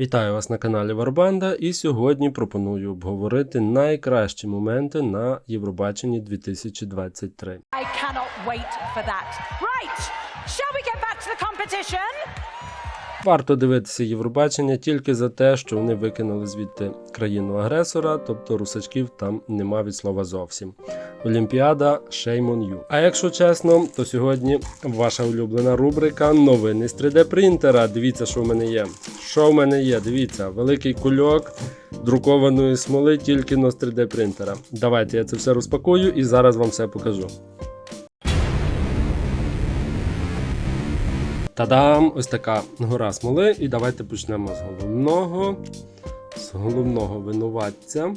Вітаю вас на каналі Варбанда і сьогодні пропоную обговорити найкращі моменти на Євробаченні 2023. I cannot wait for that. Right, shall we get back to the competition? Варто дивитися Євробачення тільки за те, що вони викинули звідти країну-агресора, тобто русачків там нема від слова зовсім. Олімпіада on you. А якщо чесно, то сьогодні ваша улюблена рубрика Новини з 3D принтера. Дивіться, що в мене є. Що в мене є? Дивіться, великий кульок друкованої смоли тільки но з 3D принтера. Давайте я це все розпакую і зараз вам все покажу. Та-дам! Ось така гора смоли. І давайте почнемо з головного. З головного винуватця.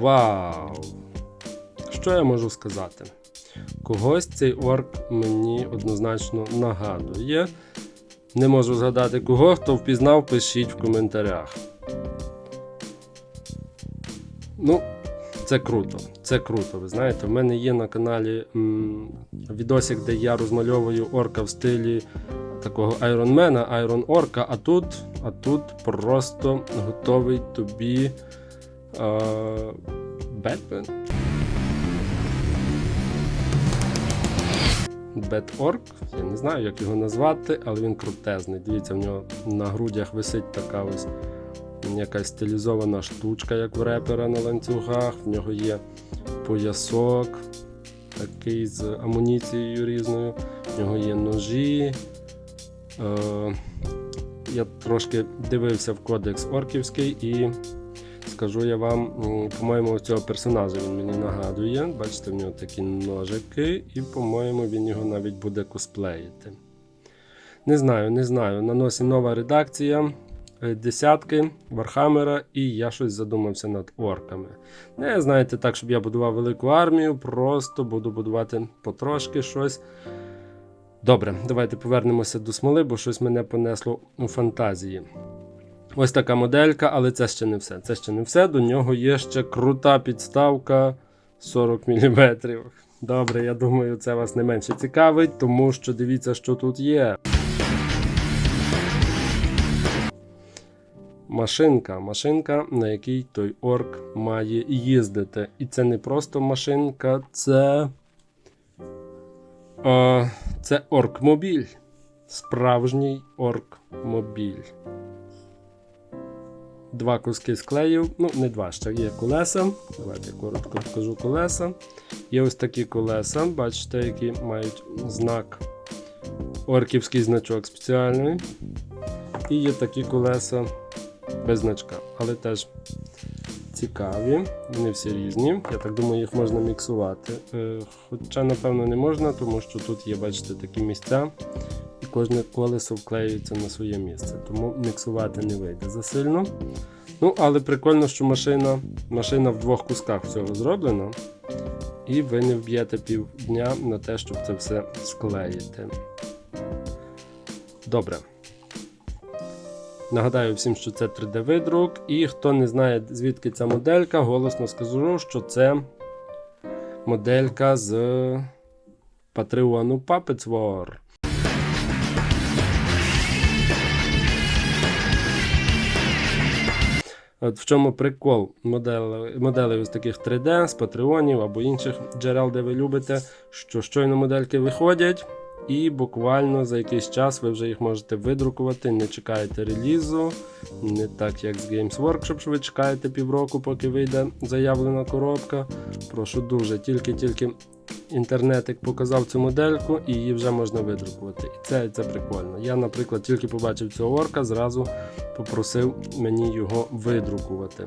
Вау! Що я можу сказати? Когось цей орк мені однозначно нагадує. Не можу згадати кого, хто впізнав, пишіть в коментарях. Ну, це круто. Це круто. Ви знаєте, в мене є на каналі м, відосик, де я розмальовую орка в стилі такого айронмена, айрон орка, а тут, а тут просто готовий тобі е, Бетмен. Бет-орк, я не знаю, як його назвати, але він крутезний. Дивіться, в нього на грудях висить така ось якась стилізована штучка, як в репера на ланцюгах. В нього є поясок, такий з амуніцією різною. В нього є ножі. Е, я трошки дивився в кодекс орківський і скажу я вам, по-моєму, цього персонажа він мені нагадує. Бачите, в нього такі ножики, і, по-моєму, він його навіть буде косплеїти. Не знаю, не знаю. На носі нова редакція. Е, Десятки Вархаммера, і я щось задумався над орками. Не знаєте, так, щоб я будував велику армію, просто буду будувати потрошки щось. Добре, давайте повернемося до смоли, бо щось мене понесло у фантазії. Ось така моделька, але це ще не все. Це ще не все. До нього є ще крута підставка 40 мм. Добре, я думаю, це вас не менше цікавить, тому що дивіться, що тут є. Машинка, машинка, на якій той орк має їздити. І це не просто машинка, це. Е, це оркмобіль. Справжній оркмобіль. Два куски склеїв. Ну, не два, ще є колеса. Давайте коротко покажу колеса. Є ось такі колеса, бачите, які мають знак, орківський значок спеціальний. І є такі колеса без значка, але теж цікаві. Вони всі різні. Я так думаю, їх можна міксувати. Е, Хоча, напевно, не можна, тому що тут є, бачите, такі місця, і кожне колесо вклеюється на своє місце. Тому міксувати не вийде засильно. Ну, але прикольно, що машина, машина в двох кусках всього зроблена. І ви не вб'єте півдня на те, щоб це все склеїти. Добре. Нагадаю всім, що це 3D-видрук, і хто не знає, звідки ця моделька, голосно скажу, що це моделька з Patreon Puppets War. От в чому прикол моделей, моделей ось таких 3D з патреонів або інших джерел, де ви любите, що щойно модельки виходять, і буквально за якийсь час ви вже їх можете видрукувати, не чекаєте релізу, не так як з Games Workshop, що ви чекаєте півроку, поки вийде заявлена коробка. Прошу дуже, тільки-тільки інтернетик показав цю модельку і її вже можна видрукувати. І це, це прикольно. Я, наприклад, тільки побачив цього орка, зразу попросив мені його видрукувати.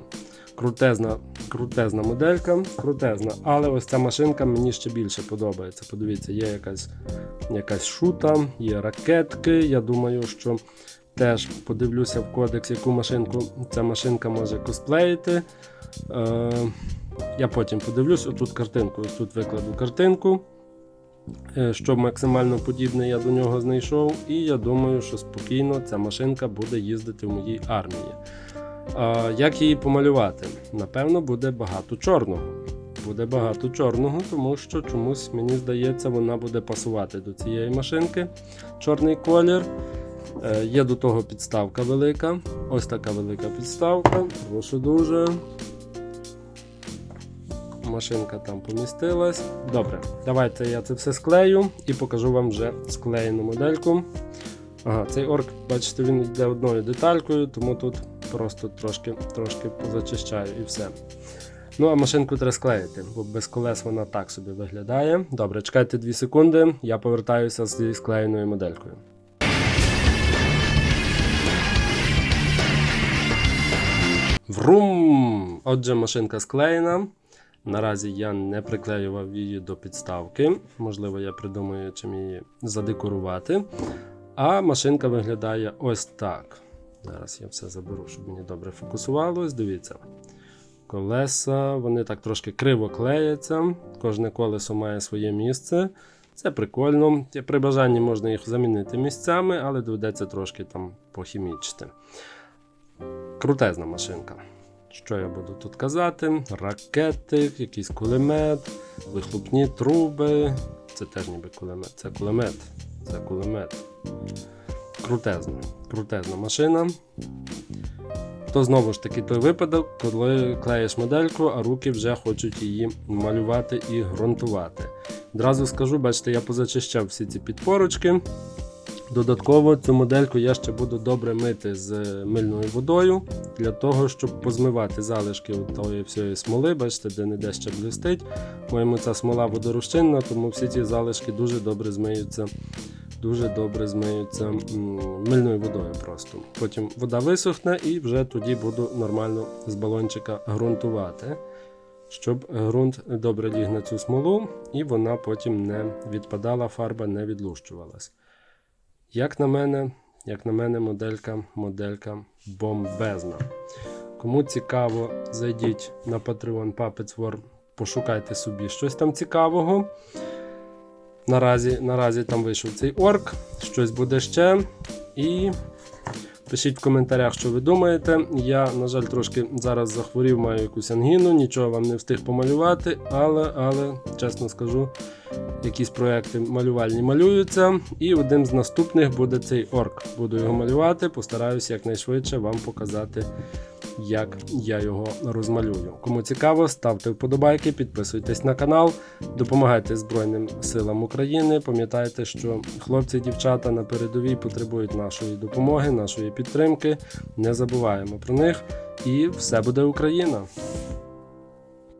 Крутезна, крутезна моделька, крутезна, але ось ця машинка мені ще більше подобається. Подивіться, є якась, якась шута, є ракетки. Я думаю, що теж подивлюся в кодекс, яку машинку ця машинка може косплеїти. Е, я потім подивлюсь, отут картинку, тут викладу картинку. Е, Що максимально подібне я до нього знайшов, і я думаю, що спокійно ця машинка буде їздити в моїй армії. Як її помалювати? Напевно, буде багато чорного. Буде багато чорного, тому що чомусь, мені здається, вона буде пасувати до цієї машинки. Чорний колір. Е, Є до того підставка велика. Ось така велика підставка. Прошу дуже. Машинка там помістилась. Добре, давайте я це все склею і покажу вам вже склеєну модельку. Ага, цей орк, бачите, він йде одною деталькою, тому тут просто трошки, трошки позачищаю і все. Ну, а машинку треба склеїти, бо без колес вона так собі виглядає. Добре, чекайте 2 секунди, я повертаюся зі склеєною моделькою. Врум! Отже, машинка склеєна. Наразі я не приклеював її до підставки. Можливо, я придумаю, чим її задекорувати. А машинка виглядає ось так. Зараз я все заберу, щоб мені добре фокусувалось. Дивіться. Колеса, вони так трошки криво клеяться. Кожне колесо має своє місце. Це прикольно. При бажанні можна їх замінити місцями, але доведеться трошки там похімічити. Крутезна машинка. Що я буду тут казати? Ракети, якийсь кулемет, вихлопні труби. Це теж ніби кулемет. Це кулемет. Це кулемет. Крутезна. Крутезна машина. То знову ж таки той випадок, коли клеїш модельку, а руки вже хочуть її малювати і ґрунтувати. Одразу скажу, бачите, я позачищав всі ці підпорочки. Додатково цю модельку я ще буду добре мити з мильною водою для того, щоб позмивати залишки тої всієї смоли, бачите, де не ще блистить. Моєму ця смола водорозчинна, тому всі ці залишки дуже добре змиються. Дуже добре змиються мильною водою просто. Потім вода висохне і вже тоді буду нормально з балончика ґрунтувати, щоб ґрунт добре ліг на цю смолу і вона потім не відпадала, фарба не відлущувалась. Як на мене, як на мене, моделька, моделька бомбезна. Кому цікаво, зайдіть на Patreon Puppets War, пошукайте собі щось там цікавого. Наразі, наразі там вийшов цей орк, щось буде ще. І пишіть в коментарях, що ви думаєте. Я, на жаль, трошки зараз захворів, маю якусь ангіну, нічого вам не встиг помалювати, але, але чесно скажу, якісь проекти малювальні малюються. І одним з наступних буде цей орк. Буду його малювати, постараюся якнайшвидше вам показати, як я його розмалюю. Кому цікаво, ставте вподобайки, підписуйтесь на канал, допомагайте Збройним силам України. Пам'ятайте, що хлопці і дівчата на передовій потребують нашої допомоги, нашої підтримки. Не забуваємо про них. І все буде Україна!